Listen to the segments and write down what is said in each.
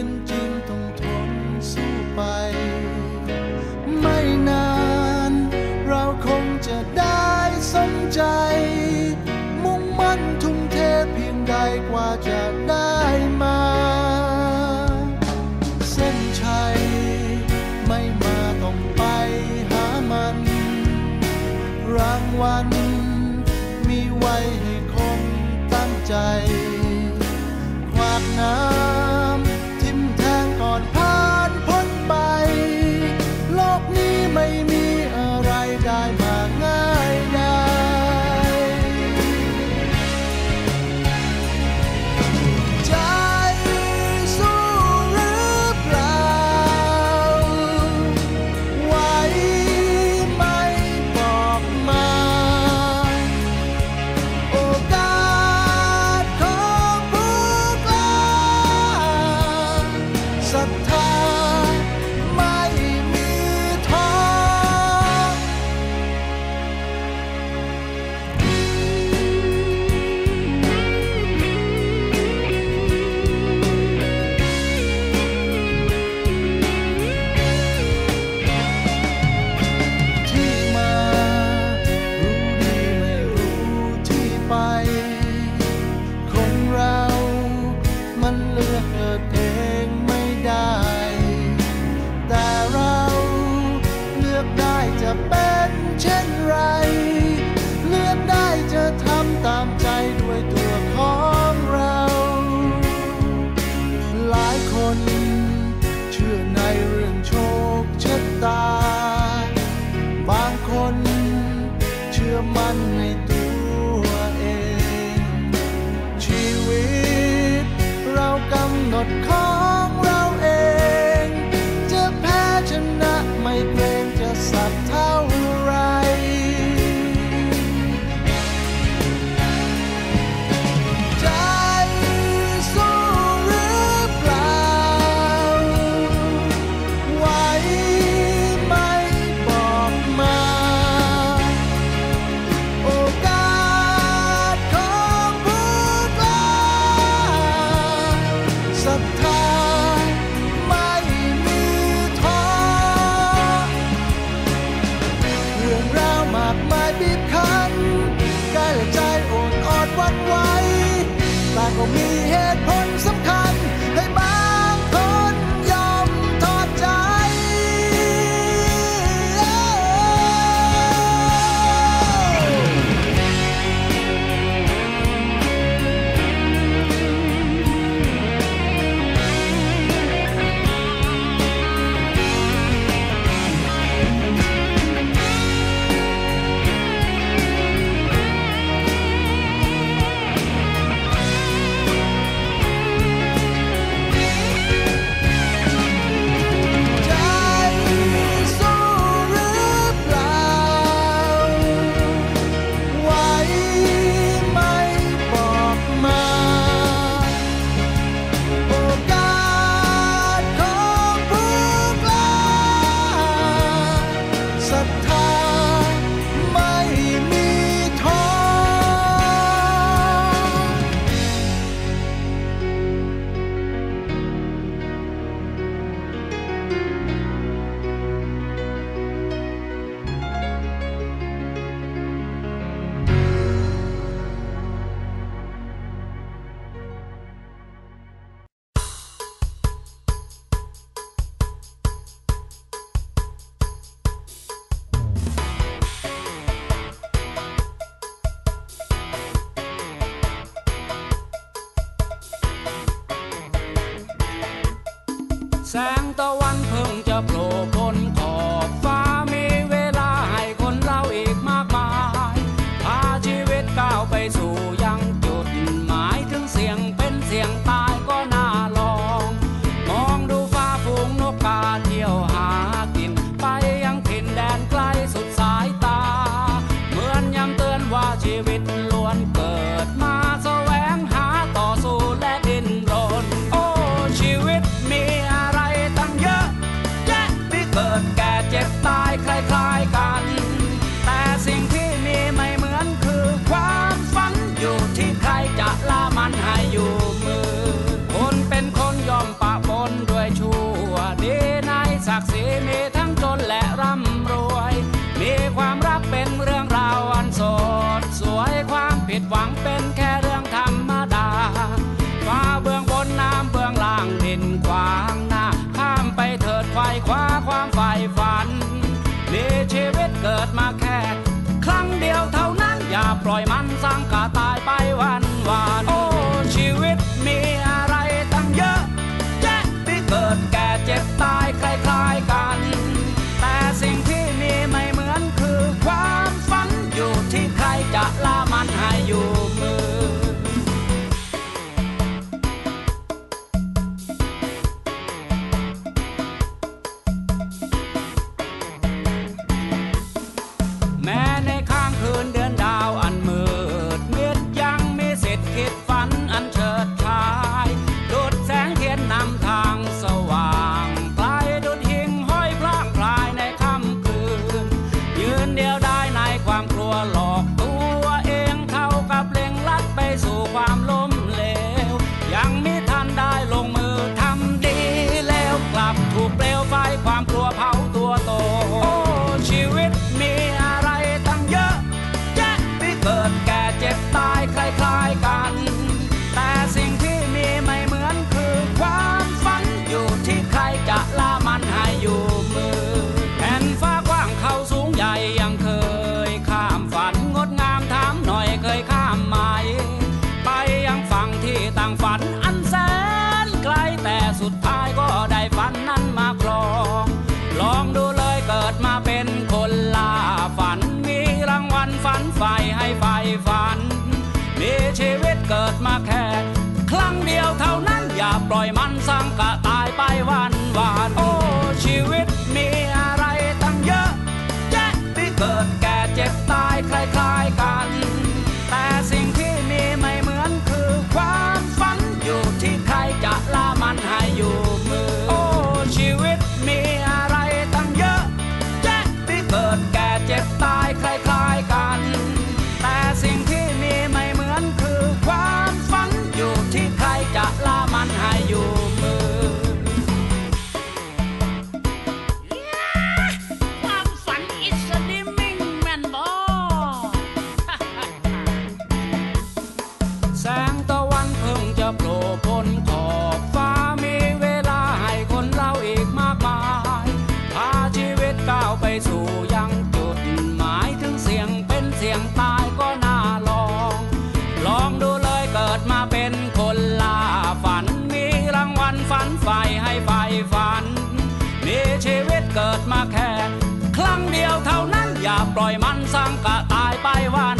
เมั แต่ก็มี เดียวได้ อยมันสังกะตายไปวันวานโอ้ชีวิตมีอะไรตั้งเยอะแยะที่เกิดแก่เจ็บตาย บนขอบฟ้ามีเวลาให้คนเราอีกมากมายพาชีวิตก้าวไปสู่ยังจุดหมายถึงเสียงเป็นเสียงตายก็น่าลอง ลองดูเลยเกิดมาเป็นคนลาฝัน มีรางวัลฝันใฝ่ให้ใฝ่ฝัน มีชีวิตเกิดมาแค่ ครั้งเดียวเท่านั้นอย่าปล่อยมันสร้างกะตายไปวัน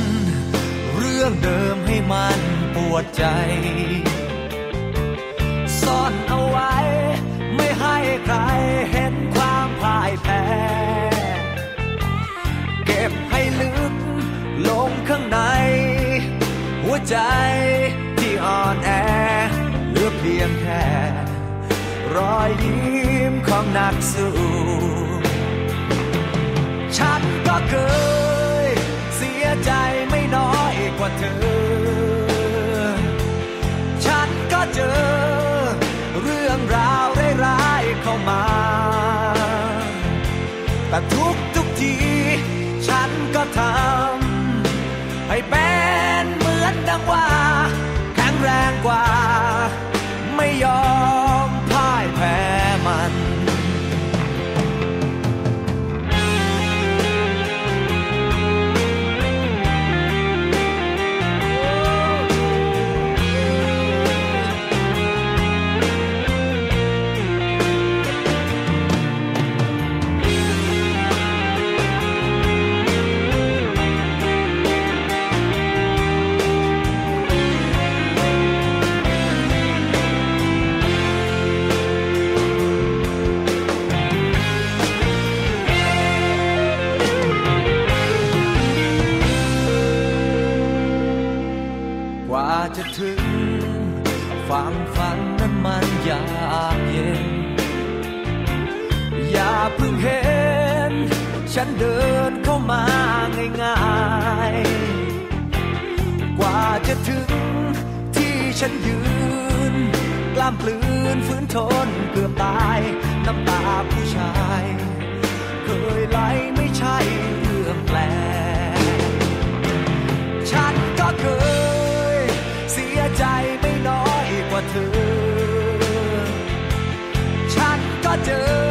รื่องเดิมให้มันปวดใจ ซ่อนเอาไว้ ไม่ให้ใครเห็นความพ่ายแพ้ เก็บให้ลึกลงข้างใน หัวใจที่อ่อนแอเหลือเพียงแค่รอยยิ้มของนักสู้ ฉันก็เกิด เธอ ฉันก็เจอ เรื่องราวร้ายๆเข้ามา เพิ่งเห็น ฉันเดินเข้ามาง่ายๆ กว่าจะถึงที่ฉันยืน กล้ามปลืนฝืนทนเกือบตาย น้ำตาผู้ชาย เคยไหลไม่ใช่เรื่องแปลกฉันก็เคย เสียใจไม่น้อยกว่าเธอ ฉันก็เจอ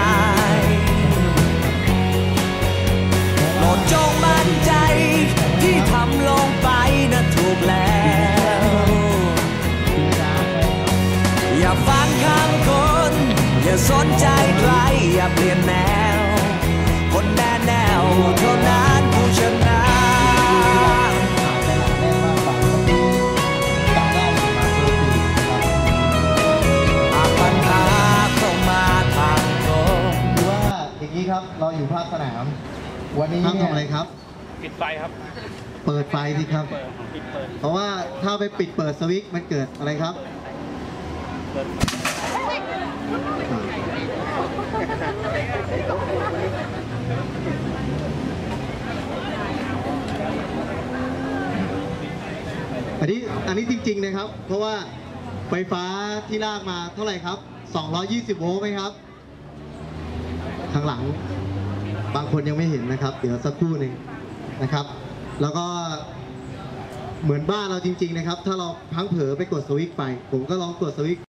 อย่าฟังคำคน อย่าสนใจใคร อย่าเปลี่ยนแนว คนแน่แนวเท่านั้นผู้ชนะหากปัญหาเข้ามาทางตรงคือว่าอย่างนี้ครับเราอยู่ภาคสนาม วันนี้ห้ามเนี่ยทำอะไรครับ ปิดไฟครับ เปิดไฟสิครับปิดเปิดเพราะว่าถ้าไปปิดเปิดสวิตช์มันเกิดอะไรครับ อันนี้อันนี้จริงๆนะครับ เพราะว่าไฟฟ้าที่ลากมาเท่าไหร่ครับ 220 โวลต์ไหมครับ ข้างหลังบางคนยังไม่เห็นนะครับ เดี๋ยวสักครู่หนึ่งนะครับ แล้วก็เหมือนบ้านเราจริง ๆ นะครับ ถ้าเราพังเผลอไปกดสวิตช์ไป ผมก็ลองกดสวิตช์